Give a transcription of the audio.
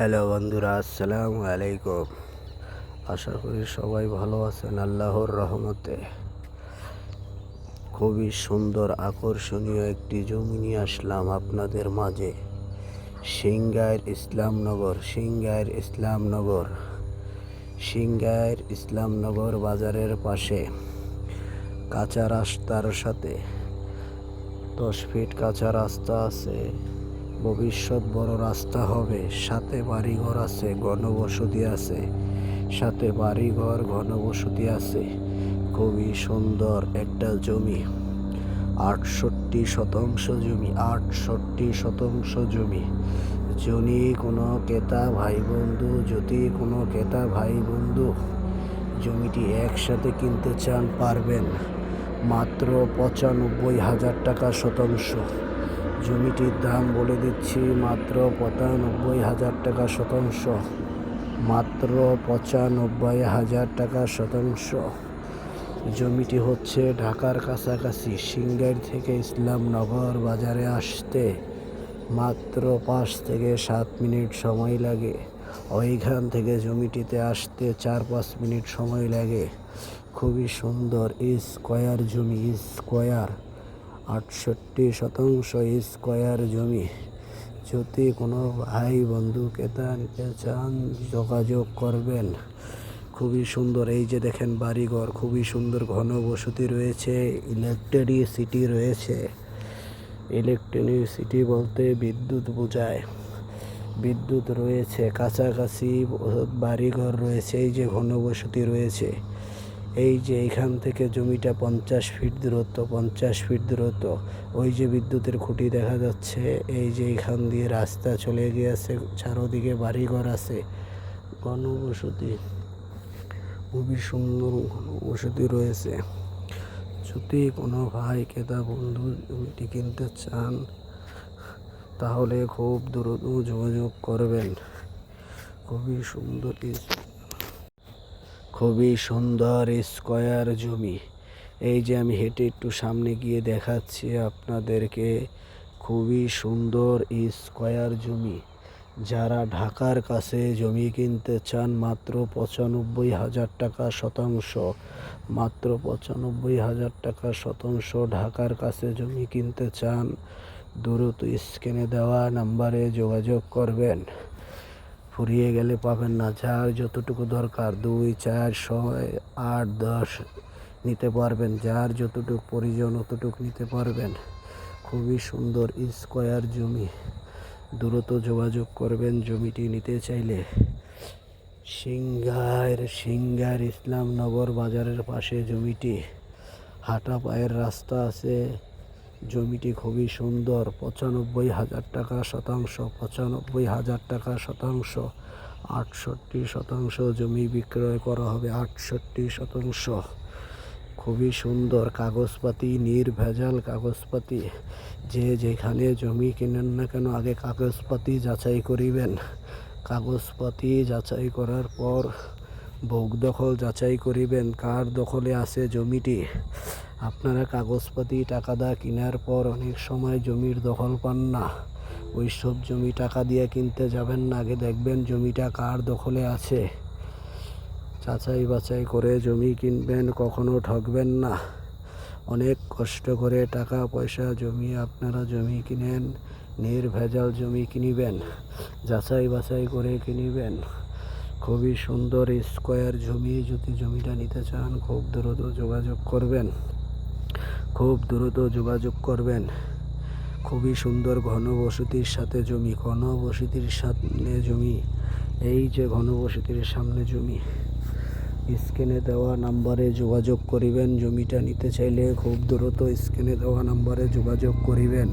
Hello বন্ধুরা, আসসালামু আলাইকুম। আশা করি সবাই ভালো আছেন আল্লাহর রহমতে। খুবই সুন্দর, আকর্ষণীয় একটি জমি নিয়ে আসলাম আপনাদের মাঝে। সিংগাইর ইসলামনগর সিংগাইর ইসলামনগর সিংগাইর ইসলামনগর বাজারের পাশে, কাঁচা রাস্তার সাথে, দশ ফিট কাঁচা রাস্তা আছে। ভবিষ্যৎ বড় রাস্তা হবে। সাথে বাড়িঘর আছে, ঘনবসতি আছে। সাথে বাড়িঘর, ঘনবসতি আছে। খুবই সুন্দর একটা জমি। আটষট্টি শতাংশ জমি, আটষট্টি শতাংশ জমি। যদি কোনো ক্রেতা ভাই বন্ধু যদি কোনো ক্রেতা ভাই বন্ধু জমিটি একসাথে কিনতে চান, পারবেন। মাত্র পঁচানব্বই হাজার টাকা শতাংশ। জমিটির দাম বলে দিচ্ছি মাত্র পঁচানব্বই হাজার টাকা শতাংশ। মাত্র পঁচানব্বই হাজার টাকা শতাংশ। জমিটি হচ্ছে ঢাকার কাছাকাছি সিঙ্গার থেকে ইসলামনগর বাজারে আসতে মাত্র পাঁচ থেকে সাত মিনিট সময় লাগে। ওইখান থেকে জমিটিতে আসতে চার পাঁচ মিনিট সময় লাগে। খুবই সুন্দর স্কোয়ার জমি, স্কোয়ার। আটষট্টি শতাংশ স্কোয়ার জমি। যদি কোনো ভাই বন্ধু ক্রেতা নিতে চান, যোগাযোগ করবেন। খুবই সুন্দর, এই যে দেখেন বাড়িঘর, খুবই সুন্দর ঘন বসতি রয়েছে, ইলেকট্রিসিটি রয়েছে। ইলেকট্রিসিটি বলতে বিদ্যুৎ বোঝায়। বিদ্যুৎ রয়েছে, কাছাকাছি বাড়িঘর রয়েছে, এই যে ঘনবসতি রয়েছে। এই যে এখান থেকে জমিটা পঞ্চাশ ফিট দূরত্ব, পঞ্চাশ ফিট দূরত্ব, ওই যে বিদ্যুতের খুঁটি দেখা যাচ্ছে, এই যে এখান দিয়ে রাস্তা চলে গিয়েছে, চারোদিকে বাড়িঘর আছে। ঘনবসতি, খুবই সুন্দর ঘনবসতি রয়েছে। যদি কোনো ভাই কেতা বন্ধু জমিটি কিনতে চান, তাহলে খুব দ্রুত যোগাযোগ করবেন। খুবই সুন্দর খুবই সুন্দর স্কোয়ার জমি। এই যে আমি হেঁটে একটু সামনে গিয়ে দেখাচ্ছি আপনাদেরকে, খুবই সুন্দর স্কোয়ার জমি। যারা ঢাকার কাছে জমি কিনতে চান, মাত্র পঁচানব্বই হাজার টাকা শতাংশ, মাত্র পঁচানব্বই হাজার টাকা শতাংশ ঢাকার কাছে জমি কিনতে চান, দ্রুত স্ক্রিনে দেওয়া নাম্বারে যোগাযোগ করবেন। ফুরিয়ে গেলে পাবেন না। যার যতটুকু দরকার, দুই, চার, ছয়, আট, দশ নিতে পারবেন। যার যতটুকু প্রয়োজন, অতটুকু নিতে পারবেন। খুবই সুন্দর স্কোয়ার জমি। দ্রুত যোগাযোগ করবেন জমিটি নিতে চাইলে। সিংহার সিংহার ইসলামনগর বাজারের পাশে জমিটি। হাঁটা পায়ের রাস্তা আছে। জমিটি খুবই সুন্দর, পঁচানব্বই হাজার টাকা শতাংশ, পঁচানব্বই হাজার টাকা শতাংশ, আটষট্টি শতাংশ জমি বিক্রয় করা হবে, আটষট্টি শতাংশ। খুবই সুন্দর কাগজপাতি, নির্ভেজাল কাগজপাতি। যে যেখানে জমি কিনেন না কেন আগে কাগজপাতি যাচাই করিবেন। কাগজপাতি যাচাই করার পর ভোগ দখল যাচাই করিবেন, কার দখলে আছে জমিটি? আপনারা কাগজপাতি টাকা দা কেনার পর অনেক সময় জমির দখল পান না। ওই সব জমি টাকা দিয়ে কিনতে যাবেন না। আগে দেখবেন জমিটা কার দখলে আছে। যাচাই বাছাই করে জমি কিনবেন, কখনো ঠকবেন না। অনেক কষ্ট করে টাকা, পয়সা জমি আপনারা জমি কিনেন, নির্ভেজাল জমি কিনিবেন, যাচাই বাছাই করে কিনিবেন। খুবই সুন্দর স্কোয়ার জমি। যদি জমিটা নিতে চান, খুব দ্রুত যোগাযোগ করবেন। খুব দ্রুত যোগাযোগ করবেন। খুবই সুন্দর ঘনবসতির সাথে জমি ঘনবসতির সামনে জমি, এই যে ঘনবসতির সামনে জমি। স্ক্রিনে দেওয়া নাম্বারে যোগাযোগ করিবেন, জমিটা নিতে চাইলে খুব দ্রুত স্ক্রিনে দেওয়া নাম্বারে যোগাযোগ করিবেন।